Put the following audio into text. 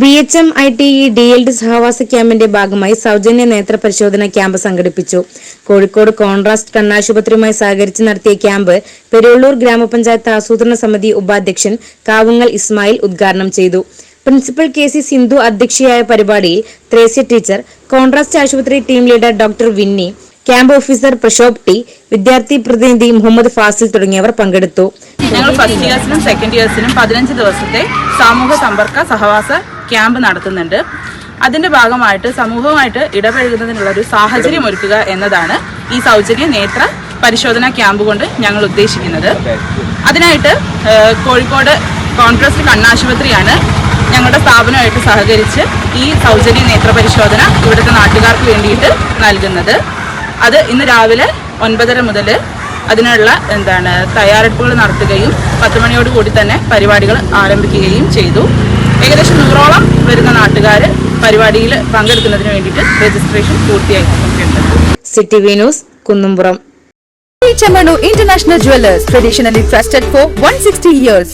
B H M I T E D L D സഹവാസ ക്യാമ്പിന്റെ ഭാഗമായി സൗജന്യ നേത്ര പരിശോധന ക്യാമ്പ് സംഘടിപ്പിച്ചു. കോഴിക്കോട് കോൺട്രാസ്റ്റ് കണ്ണാശുപത്രിയുമായി സഹകരിച്ച് നടത്തിയ ക്യാമ്പ് പെരുള്ളൂർ ഗ്രാമപഞ്ചായത്ത് ആസൂത്രണ സമിതി ഉപാധ്യക്ഷൻ കാവുങ്ങൽ ഇസ്മായിൽ ഉദ്ഘാടനം ചെയ്തു. പ്രിൻസിപ്പൽ കെ സി സിന്ധു അധ്യക്ഷയായ പരിപാടിയിൽ ത്രേസ്യ ടീച്ചർ കോൺട്രാസ്റ്റ് ആശുപത്രി team leader doctor Vinny camp officer Prashobh T വിദ്യാർത്ഥി പ്രതിനിധി മുഹമ്മദ് ഫാസിൽ തുടങ്ങിയവർ പങ്കെടുത്തു. ഞങ്ങൾ ഫസ്റ്റ് ഇയേഴ്സിനും സെക്കൻഡ് ഇയേഴ്സിനും പതിനഞ്ച് ദിവസത്തെ സാമൂഹ്യ സമ്പർക്ക സഹവാസ ക്യാമ്പ് നടത്തുന്നുണ്ട്. അതിന്റെ ഭാഗമായിട്ട് സമൂഹവുമായിട്ട് ഇടപഴകുന്നതിനുള്ള ഒരു സാഹചര്യം ഒരുക്കുക എന്നതാണ് ഈ സൗജന്യ നേത്ര പരിശോധന ക്യാമ്പ് കൊണ്ട് ഞങ്ങൾ ഉദ്ദേശിക്കുന്നത്. അതിനായിട്ട് കോഴിക്കോട് കോൺഗ്രസ് കണ്ണാശുപത്രിയാണ് ഞങ്ങളുടെ സ്ഥാപനമായിട്ട് സഹകരിച്ച് ഈ സൗജന്യ നേത്ര പരിശോധന ഇവിടുത്തെ നാട്ടുകാർക്ക് വേണ്ടിയിട്ട് നൽകുന്നത്. അത് ഇന്ന് രാവിലെ ഒൻപതര മുതൽ അതിനുള്ള എന്താണ് തയ്യാറെടുപ്പുകൾ നടത്തുകയും പത്ത് മണിയോട് കൂടി തന്നെ പരിപാടികൾ ആരംഭിക്കുകയും ചെയ്തു. ഏകദേശം നൂറോളം നാട്ടുകാർ പരിപാടിയിൽ പങ്കെടുക്കുന്നതിന് വേണ്ടിയിട്ട് registration പൂർത്തിയാക്കിയിട്ടുണ്ട് city V news Kunnumpuram Chamano International Jewelers, traditionally trusted for 160 years.